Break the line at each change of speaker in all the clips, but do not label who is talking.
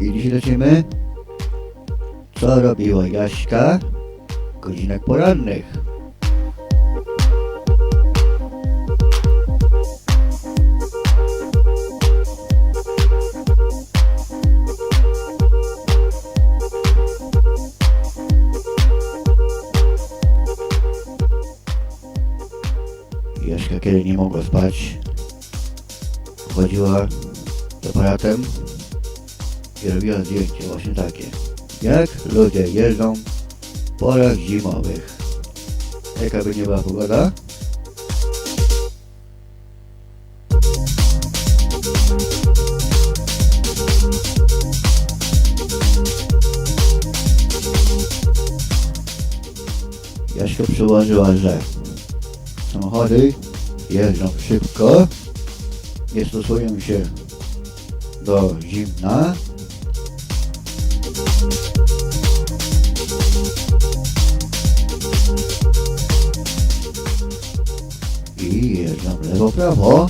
I dzisiaj lecimy. Co robiła Jaśka w godzinach porannych? Jaśka kiedy nie mogła spać, chodziła z aparatem i robiła zdjęcia właśnie takie. Jak ludzie jeżdżą w porach zimowych. Jaka by nie była pogoda? Jaśka przyłożyła, że samochody jeżdżą szybko, nie stosują się do zimna. I jeżdżą lewo, prawo.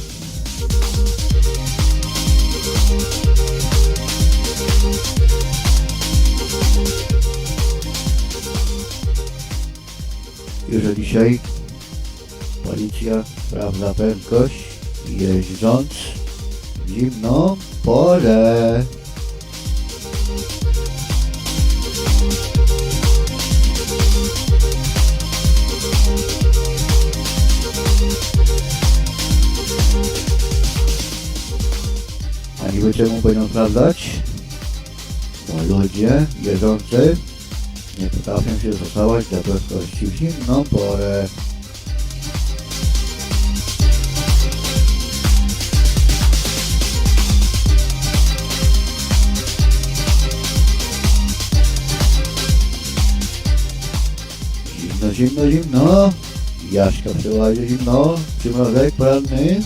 Od dzisiaj policja sprawdza prędkość jeżdżąc w zimną porę. Niby czemu będą sprawdzać? Bo ludzie jeżdżący nie potrafią się stosować do prędkości w zimną porę. Zimno, zimno, zimno. Jaśka przełazi zimno. Przymrozek poranny.